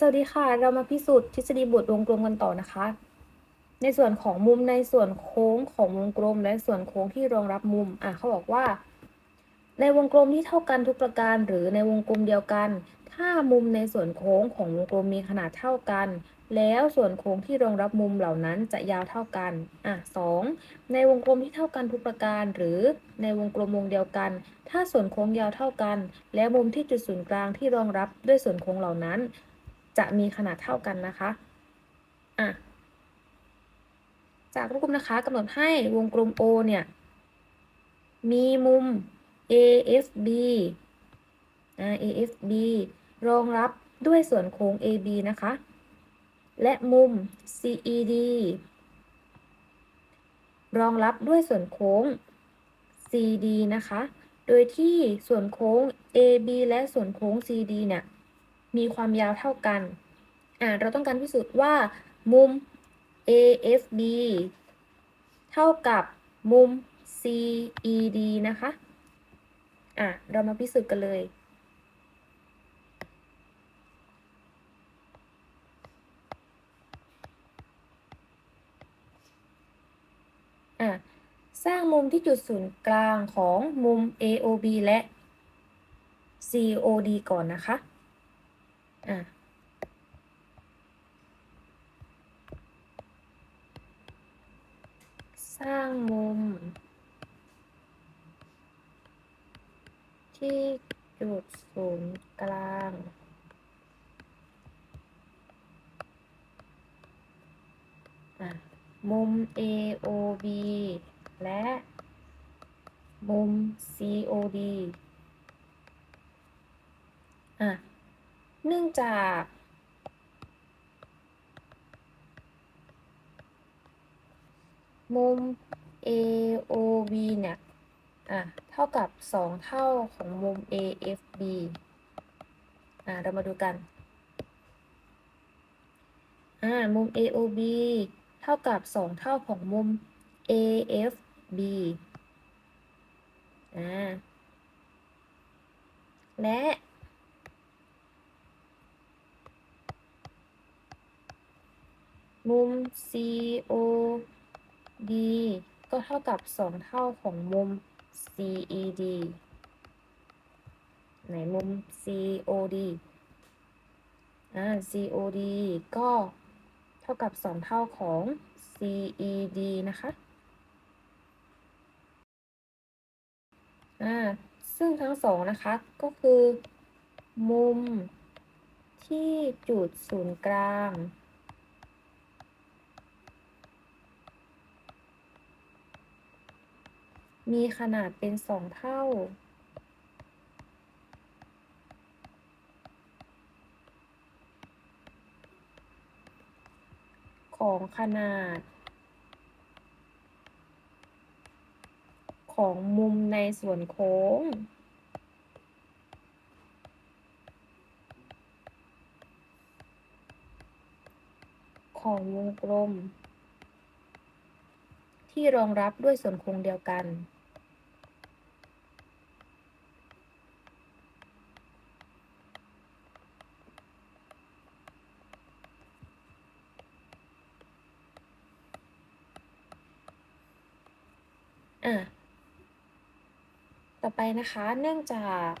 สวัสดีค่ะ เรามาพิสูจน์ทฤษฎีบทวงกลมกันต่อนะคะ ในส่วนของมุมในส่วนโค้งของวงกลม และส่วนโค้งที่รองรับมุม อะเขาบอกว่า ในวงกลมที่เท่ากันทุกประการ หรือในวงกลมเดียวกัน ถ้ามุมในส่วนโค้งของวงกลมมีขนาดเท่ากัน แล้วส่วนโค้งที่รองรับมุมเหล่านั้นจะยาวเท่ากัน อะสองในวงกลมที่เท่ากันทุกประการ หรือในวงกลมวงเดียวกัน ถ้าส่วนโค้งยาวเท่ากัน และมุมที่จุดศูนย์กลางที่รองรับด้วยส่วนโค้งเหล่านั้น จะมีขนาดเท่ากันนะคะอะจากรูปนะคะกำหนดให้วงกลม O เนี่ย มีมุม AFB AFB รองรับด้วยส่วนโค้ง AB นะคะ และมุม CED รองรับด้วยส่วนโค้ง CD นะคะ โดยที่ส่วนโค้ง AB และส่วนโค้ง CD เนี่ย มีความยาวเท่ากันอ่าเราต้องการพิสูจน์ว่ามุม AFB เท่ากับมุม CED นะคะอะเรามาพิสูจน์กันเลย อะสร้างมุมที่จุดศูนย์กลางของมุม AOB และ COD ก่อนนะคะ อะสร้างมุม ที่จุดศูนย์กลาง มุม AOB และ มุม COD อะ เนื่องจากมุม AOB เนี่ย อะ เท่ากับ 2 เท่าของมุม AFB อะ เรามาดูกัน อ่า มุม AOB เท่ากับ 2 เท่าของมุม AFB อ่า และ มุม COD ก็เท่ากับ 2 เท่าของมุม CED ไหนมุม COD อ่า COD ก็เท่ากับ 2 เท่าของ CED นะคะ อ่า ซึ่งทั้งสองนะคะ ก็คือ มุมที่จุดศูนย์กลาง มีขนาดเป็นสองเท่า ของขนาด ของมุมในส่วนโค้งของวงกลม ที่รองรับด้วยส่วนโค้งเดียวกัน อะต่อไปนะคะเนื่องจาก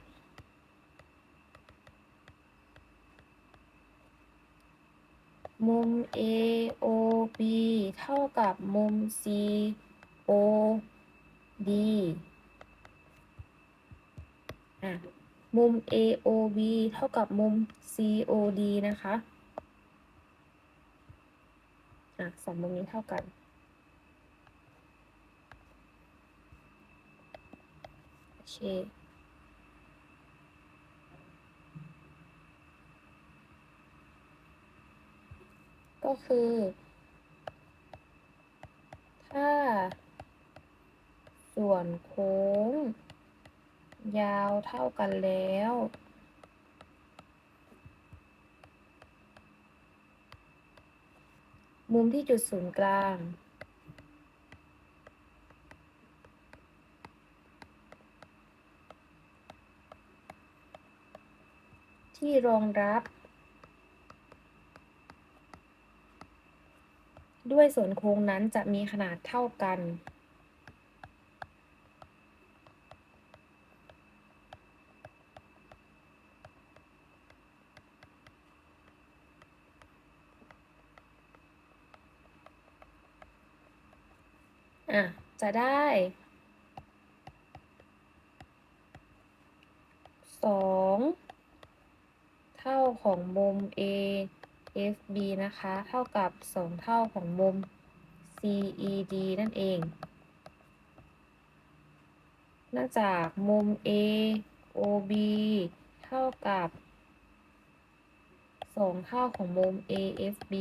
มุม AOB เท่ากับมุม COD อะ มุม AOB เท่ากับมุม COD นะคะ อะสองมุมนี้เท่ากัน โอ เค ก็คือ ถ้า ส่วนโค้ง ยาวเท่ากันแล้ว มุมที่จุดศูนย์กลาง ที่รองรับ ด้วยส่วนโค้งนั้นจะมีขนาดเท่ากัน อะ จะได้สอง ของมุม A FB นะคะ เท่ากับสองเท่าของมุม CED นั่นเองเนื่องจากมุม A OB เท่ากับสองเท่าของมุม AFB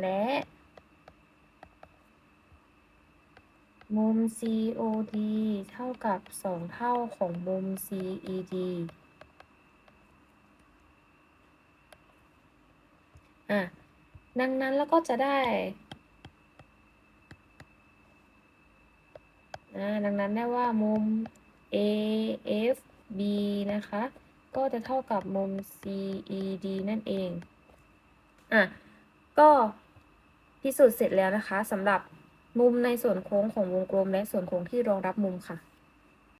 และ มุม COD เท่ากับสองเท่าของมุม CED อะ ดังนั้นแล้วก็จะได้อ่าดังนั้นได้ว่ามุม AFB นะคะ ก็จะเท่ากับมุม CED นั่นเอง อะ ก็พิสูจน์เสร็จแล้วนะคะสำหรับ มุมในส่วนโค้งของวงกลมและส่วนโค้งที่รองรับมุมค่ะ